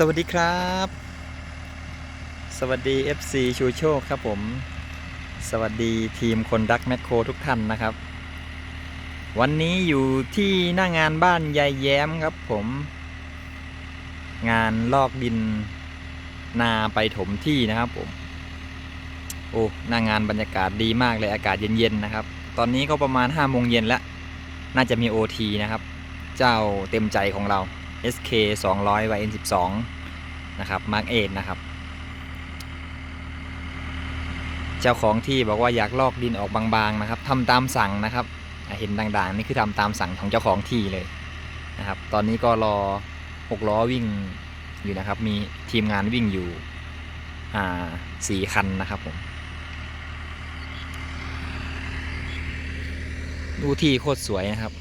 สวัสดีครับ สวัสดี FC ชูโชคครับผม สวัสดีทีมคนรักแมคโครทุกท่านนะครับ วันนี้อยู่ที่หน้างานบ้านยายแย้มครับผม งานลอกดินนาไปถมที่นะครับผม โอ้หน้างานบรรยากาศดีมากเลยอากาศเย็นๆนะครับ ตอนนี้ก็ประมาณ5โมงเย็นแล้ว น่าจะมี OT นะครับ เจ้าเต็มใจของเรา SK 200 YN 12นะครับ Mark 8นะครับ เจ้าของที่บอกว่าอยากลอกดินออกบางๆนะครับทำตามสั่งนะครับ เห็นด่างๆ นี่คือทำตามสั่งของเจ้าของที่เลยนะครับ ตอนนี้ก็รอ 6 ล้อวิ่งอยู่นะครับ มีทีมงานวิ่งอยู่สี่คันนะครับผมดูที่โคตรสวยนะครับ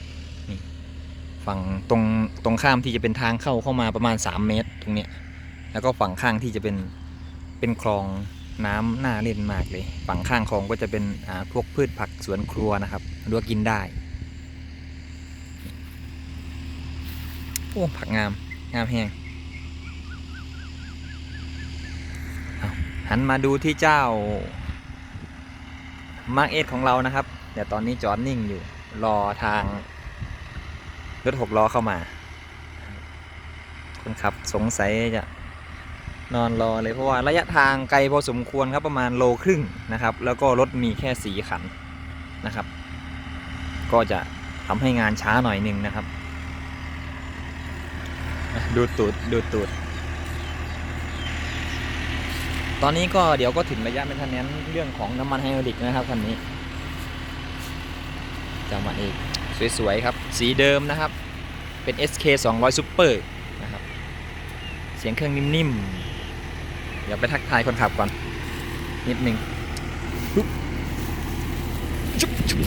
ฝั่งตรงตรงข้ามที่จะเป็นทางเข้าเข้ามาประมาณ 3 เมตรตรงเนี้ยแล้วก็ฝั่งข้างที่จะเป็นเป็นคลองน้ำน่าเล่นมากเลย ฝั่งข้างคลองก็จะเป็นอ่าพวกพืชผักสวนครัวนะครับรัวกินได้โอ้ผักงามงามแห้งหันมาดูที่เจ้ามาร์กเอของเรานะครับเดี๋ยวตอนนี้จอดนิ่งอยู่รอทาง รถหกล้อเข้ามา คนขับสงสัยจะนอนรอเลยเพราะว่าระยะทางไกลพอสมควรครับประมาณโลครึ่งนะครับ แล้วก็รถมีแค่สีขันนะครับ ก็จะทำให้งานช้าหน่อยนึงนะครับ ดูตูดดูตูด ตอนนี้ก็เดี๋ยวก็ถึงระยะเป็นทันแนนเรื่องของน้ำมันไฮดรลิกนะครับคันนี้จะมาอีก สวยๆครับ สีเดิมนะครับ เป็น SK 200 Super นะครับ เสียงเครื่องนิ่มๆ เดี๋ยวไปทักทายคนขับก่อน นิดนึงปุ๊บจุ๊บจุ๊บ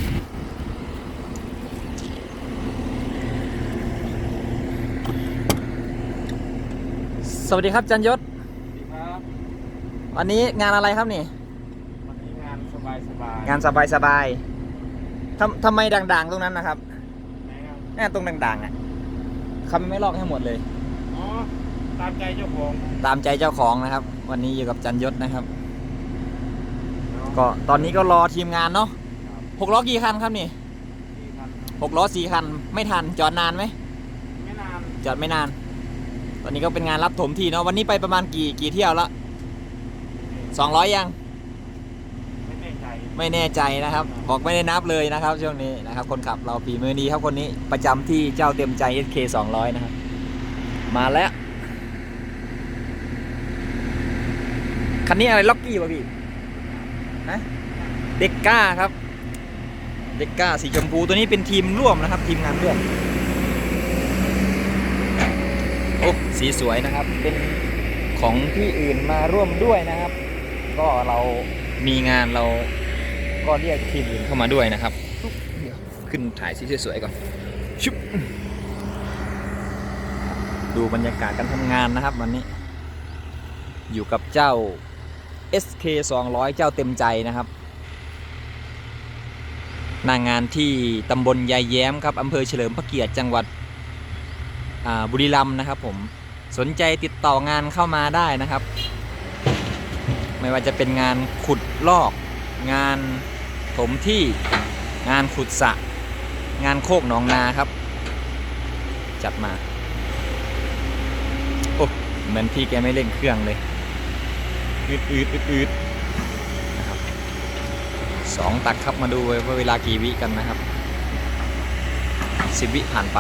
สวัสดีครับจันยศ สวัสดีครับ วันนี้งานอะไรครับนี่ วันนี้งานสบายสบายงานสบายๆ ทำทำไมด่างๆตรงนั้นนะครับไหนครับแน่ตรงด่างๆอะคำไม่ลอกให้หมดเลย อ๋อ ตามใจเจ้าของตามใจเจ้าของนะครับ วันนี้อยู่กับจันยศนะครับเนาะก็ตอนนี้ก็รอทีมงานเนาะหกล้อกี่คันครับนี่สี่พันหกล้อสี่คันไม่ทันจอดนานไหมไม่นานจอดไม่นาน ตอนนี้ก็เป็นงานรับถมที่เนาะวันนี้ไปประมาณกี่กี่เที่ยวละสองร้อยยังไม่แน่ใจ ไม่แน่ใจนะครับ บอกไม่ได้นับเลยนะครับ ช่วงนี้นะครับ คนขับเราฝีมือดีครับคนนี้ประจำที่เจ้าเต็มใจ SK 200 นะครับ มาแล้วคันนี้อะไรล็อกกี้ป่ะพี่ฮะเด็กก้าครับ เด็กก้าสีชมพูตัวนี้เป็นทีมร่วมนะครับ ทีมงานร่วมโอ้สีสวยนะครับ เป็นของที่อื่นมาร่วมด้วยนะครับ ก็เรามีงานเรา ก็เรียกทีมอื่นเข้ามาด้วยนะครับเดี๋ยวขึ้นถ่ายสีสวยๆก่อนชุบดูบรรยากาศการทำงานนะครับวันนี้ อยู่กับเจ้า SK 200 เจ้าเต็มใจนะครับหนางานที่ตำบลยายแย้มครับอำเภอเฉลิมพระเกียรติจังหวัดอ่าบุรีรัมย์นะครับผมสนใจติดต่องานเข้ามาได้นะครับ ไม่ว่าจะเป็นงานขุดลอกงาน ถมที่งานขุดสระงานโคกหนองนาครับ จัดมา โอ้เหมือนพี่แกไม่เร่งเครื่องเลยอืดอืดอืดอืดนะครับสองตักครับมาดูว่าเวลากี่วิกันนะครับสิบวิผ่านไป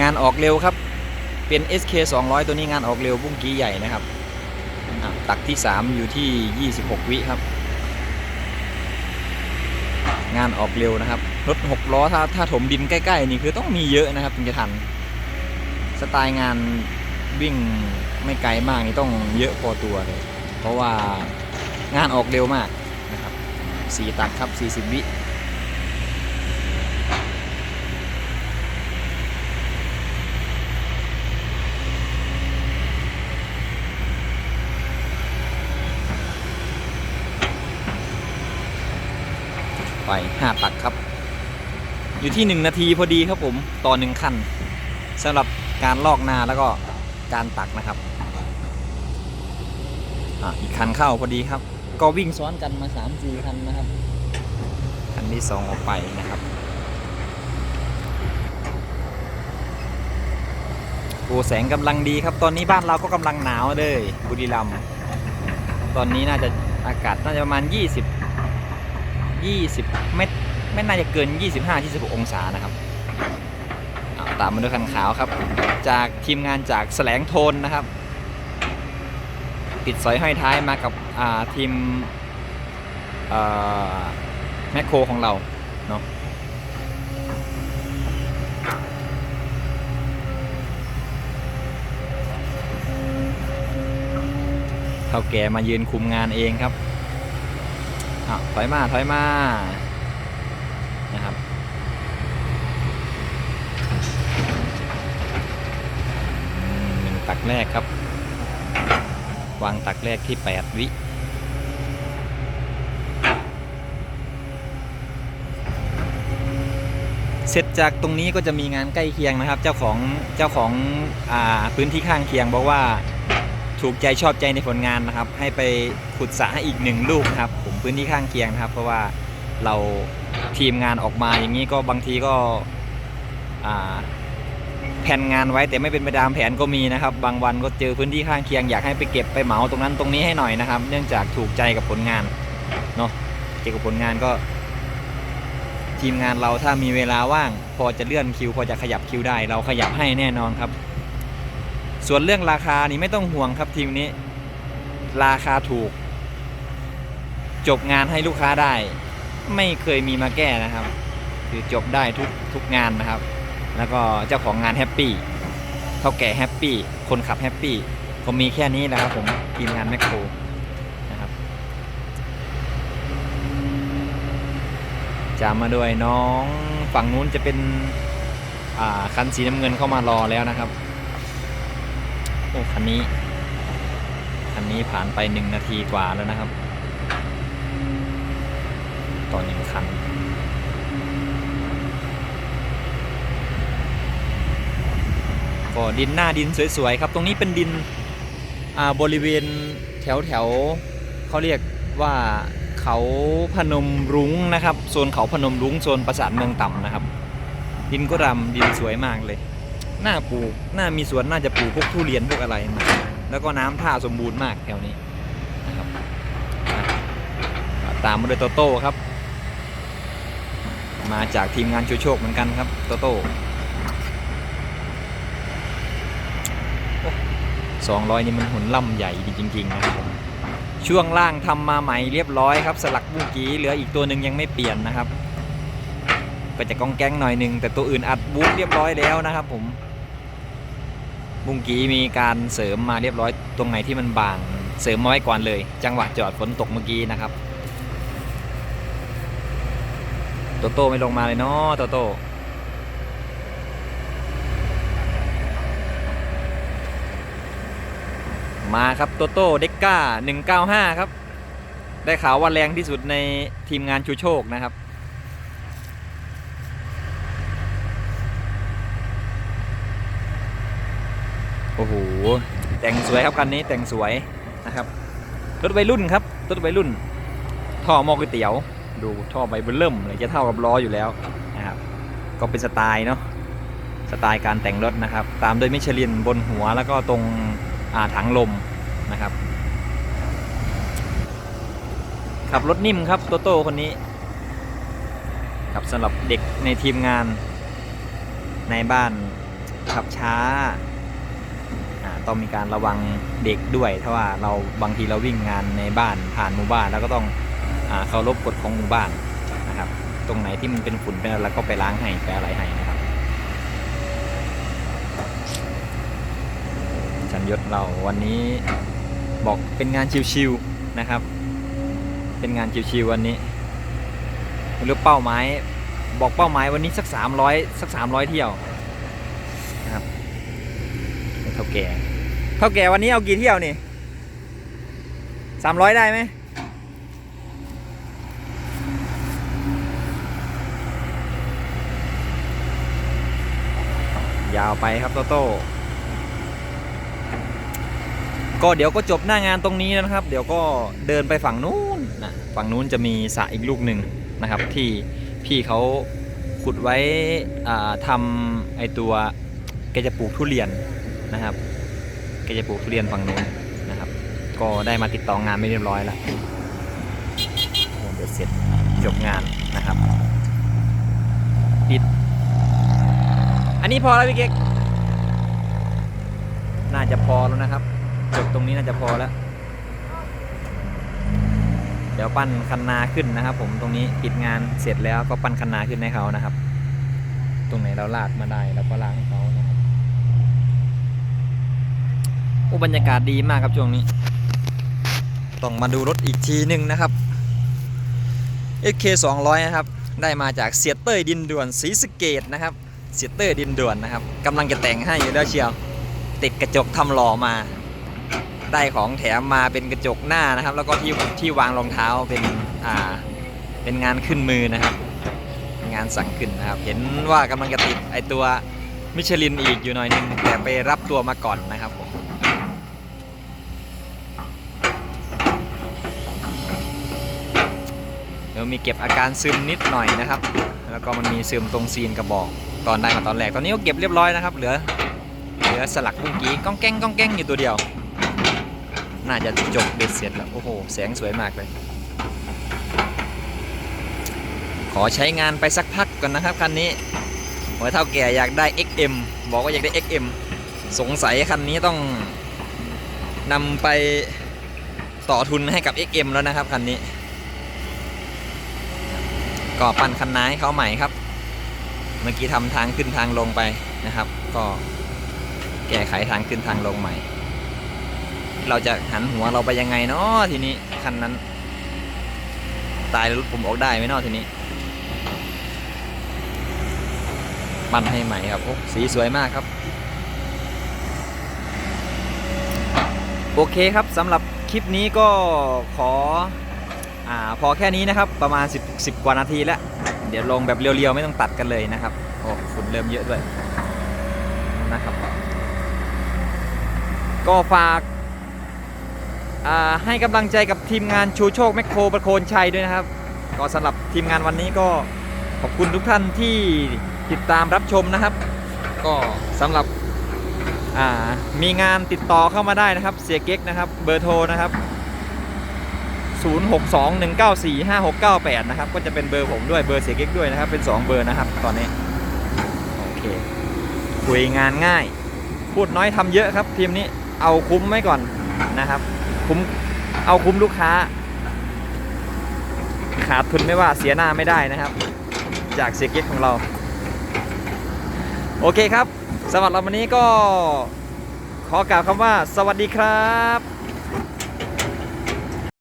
งานออกเร็วครับ เป็น SK 200 ตัวนี้งานออกเร็วบุ้งกี้ใหญ่นะครับ ตักที่ 3 อยู่ที่ 26 วิครับ งานออกเร็วนะครับ รถ 6 ล้อถ้าถ้าถมดินใกล้ ๆ นี่คือต้องมีเยอะนะครับถึงจะทัน สไตล์งานวิ่งไม่ไกลมากนี่ต้องเยอะพอตัวเลย เพราะว่างานออกเร็วมากนะครับ 4 ตักครับ 40 วิ ไปห้าตักครับ อยู่ที่หนึ่งนาทีพอดีครับผมต่อหนึ่งคันสำหรับการลอกนาแล้วก็การตักนะครับออีกคันเข้าพอดีครับ ก็วิ่งซ้อนกันมา3ามสี่คันนะครับคันที่สองออกไปนะครับโอ้แสงกำลังดีครับ ตอนนี้บ้านเราก็กำลังหนาวเลยบุรีรัมย์ตอนนี้น่าจะอากาศน่าจะประมาณ 20 20 ไม่ไม่น่าจะเกิน 25-26 องศานะครับาตามมาด้วยคันขาวครับ จากทีมงานจากแสลงโทนนะครับ ติดสอยห้อยท้ายมากับทีมแมคโครของเราเนาะเท่าแก่มายืนคุมงานเองครับ อะถอยมาถอยมานะครับหนึ่งตักแรกครับ วางตักแรกที่ 8 วิเสร็จจากตรงนี้ก็จะมีงานใกล้เคียงนะครับ เจ้าของเจ้าของอาพื้นที่ข้างเคียงบอกว่า ถูกใจชอบใจในผลงานนะครับ ให้ไปขุดสระให้อีกหนึ่งลูกนะครับ ผมพื้นที่ข้างเคียงนะครับ เพราะว่าเราทีมงานออกมาอย่างนี้ก็บางทีก็แผนงานไว้แต่ไม่เป็นไปตามแผนก็มีนะครับ บางวันก็เจอพื้นที่ข้างเคียงอยากให้ไปเก็บไปเหมาตรงนั้นตรงนี้ให้หน่อยนะครับ เนื่องจากถูกใจกับผลงานเนาะเกี่ยวกับผลงานก็ ทีมงานเราถ้ามีเวลาว่าง พอจะเลื่อนคิว พอจะขยับคิวได้ เราขยับให้แน่นอนครับ ส่วนเรื่องราคานี่ไม่ต้องห่วงครับทีมนี้ ราคาถูก จบงานให้ลูกค้าได้ ไม่เคยมีมาแก้นะครับ คือจบได้ทุกทุกงานนะครับ แล้วก็เจ้าของงานแฮปปี้เท่าแก่แฮปปี้คนขับแฮปปี้ผมมีแค่นี้แหละครับผมทีมงานแมคโครนะครับจะมาด้วยน้องฝั่งนู้นจะเป็นอ่าคันสีน้ำเงินเข้ามารอแล้วนะครับ โอ้คันนี้คันนี้ผ่านไปหนึ่งนาทีกว่าแล้วนะครับ ต่อหนึ่งคันก็ดินหน้าดินสวยๆครับ ตรงนี้เป็นดินอาบริเวณแถวแถวเขาเรียกว่าเขาพนมรุ้งนะครับโซนเขาพนมรุ้งโซนปราสาทเมืองต่ำนะครับ ดินก็ดำดินสวยมากเลย หน้าปลูกหน้ามีสวนน่าจะปลูกพวกทุเรียนพวกอะไรมาแล้วก็น้ำท่าสมบูรณ์มากแถวนี้นะครับตามมาด้วยโตโต้ครับ มาจากทีมงานโชโชคเหมือนกันครับโตโต้200นี่มันหุ่นล่ำใหญ่ดีจริง ๆ นะครับผมช่วงล่างทำมาใหม่เรียบร้อยครับ สลักบุ้งกี้เหลืออีกตัวหนึ่งยังไม่เปลี่ยนนะครับก็จะกองแก๊งหน่อยหนึ่งแต่ตัวอื่นอัดบูทเรียบร้อยแล้วนะครับผม บุ้งกี้มีการเสริมมาเรียบร้อยตรงไหนที่มันบางเสริมมาไว้ก่อนเลย จังหวะจอดฝนตกเมื่อกี้นะครับโตโต้ไม่ลงมาเลยเนาะโตโต้มาครับโตโต้เด็กก้า195 ครับ ได้ข่าวว่าแรงที่สุดในทีมงานชูโชคนะครับ โอ้โห แต่งสวยครับคันนี้แต่งสวยนะครับ รถวัยรุ่นครับ รถวัยรุ่น ท่อหม้อก๋วยเตี๋ยว ดูท่อใบเบลเริ่มเลยจะเท่ากับล้ออยู่แล้วนะครับ ก็เป็นสไตล์เนาะ สไตล์การแต่งรถนะครับ ตามด้วยมิชลินบนหัวแล้วก็ตรงาถังลมนะครับ ขับรถนิ่มครับโตโต้คนนี้ครับสำหรับเด็กในทีมงานในบ้านขับช้า ต้องมีการระวังเด็กด้วยถ้าว่าเราบางทีเราวิ่งงานในบ้านผ่านหมู่บ้านแล้วก็ต้องเคารพกฎของหมู่บ้านนะครับ ตรงไหนที่มันเป็นฝุ่นเป็นอะไรก็ไปล้างให้ไปอะไรให้นะครับชันยศเราวันนี้บอกเป็นงานชิวๆนะครับ เป็นงานชิวๆวันนี้ไม่รู้เป้าหมายบอกเป้าหมายวันนี้สัก 300 สัก 300 เที่ยวนะครับเท่าแก่ เท่าแก่วันนี้เอากี่เที่ยวนี่สามร้อยได้ไหมยาวไปครับโตโต้ก็เดี๋ยวก็จบหน้างานตรงนี้นะครับ เดี๋ยวก็เดินไปฝั่งนู้นนะฝั่งนู้นจะมีสระอีกลูกหนึ่งนะครับ ที่พี่เขาขุดไว้ทำไอตัวแกจะปลูกทุเรียนนะครับ กจะปลูกทุเรียนฝั่งนู้นนะครับ ก็ได้มาติดต่องานไม่เรียบร้อยแล้วเดี๋ยวเสร็จจบงานนะครับปิด อันนี้พอแล้วพี่เก๊กน่าจะพอแล้วนะครับ จบตรงนี้น่าจะพอแล้ว เดี๋ยวปั้นคันนาขึ้นนะครับ ผมตรงนี้ปิดงานเสร็จแล้วก็ปั้นคันนาขึ้นให้เขานะครับ ตรงไหนเราลากมาได้เราก็ลากให้เขานะครับ โอ้บรรยากาศดีมากครับช่วงนี้ ต้องมาดูรถอีกทีหนึ่งนะครับ SK 200นะครับ ได้มาจากเสียเต้ยดินด่วนศรีสเกดนะครับ เสียเต้ยดินด่วนนะครับกำลังจะแต่งให้อยู่แล้วเชียว ติดกระจกทำหล่อมา ได้ของแถมมาเป็นกระจกหน้านะครับ แล้วก็ที่ที่วางรองเท้าเป็นอ่าเป็นงานขึ้นมือนะครับ งานสั่งขึ้นนะครับ เห็นว่ากำลังจะติดไอตัวมิชลินอีกอยู่หน่อยหนึงแต่ไปรับตัวมาก่อนนะครับผมเดี๋ยวมีเก็บอาการซึมนิดหน่อยนะครับ แล้วก็มันมีซึมตรงซีนกระบอกตอนได้มาตอนแรก ตอนนี้ก็เก็บเรียบร้อยนะครับ เหลือ เหลือสลักบุ้งกี้ก้องแก้งก้องแก้งอยู่ตัวเดียว น่าจะจบเบ็ดเสร็จแล้ว โอ้โห แสงสวยมากเลย ขอใช้งานไปสักพักก่อนนะครับคันนี้หัวเท่าแก่อยากได้ XM บอกว่าอยากได้ XM สงสัยคันนี้ต้องนำไปต่อทุนให้กับ XM แล้วนะครับคันนี้ ก็ปั่นคันนาให้เขาใหม่ครับ เมื่อกี้ทำทางขึ้นทางลงไปนะครับ ก็แก้ไขทางขึ้นทางลงใหม่ เราจะหันหัวเราไปยังไงเนาะทีนี้คันนั้น ตายรถผมออกได้ไหมเนาะทีนี้ปั้นให้ใหม่ครับโอ้สีสวยมากครับ โอเคครับสำหรับคลิปนี้ก็ขอ อ่าพอแค่นี้นะครับประมาณ 10 10 กว่านาทีแล้ว เดี๋ยวลงแบบเรียวๆ ไม่ต้องตัดกันเลยนะครับโอ้ฝุ่นเริ่มเยอะด้วยนะครับ ก็ฝากาให้กำลังใจกับทีมงานชูโชคแมคโครประโคนชัยด้วยนะครับ ก็สำหรับทีมงานวันนี้ก็ขอบคุณทุกท่านที่ติดตามรับชมนะครับ ก็สำหรับมีงานติดต่อเข้ามาได้นะครับ เสียเก๊กนะครับ เบอร์โทรนะครับ 0621945698 นะครับ ก็จะเป็นเบอร์ผมด้วยเบอร์เสียเก๊กด้วยนะครับ เป็น 2 เบอร์นะครับ ตอนนี้ โอเค คุยงานง่าย พูดน้อยทำเยอะครับ ทีมนี้เอาคุ้มไว้ก่อนนะครับ คุ้มเอาคุ้มลูกค้า ขาดทุนไม่ว่าเสียหน้าไม่ได้นะครับ จากเสียเก๊กของเรา โอเคครับสำหรับเราวันนี้ก็ขอกล่าวคำว่า สวัสดีครับ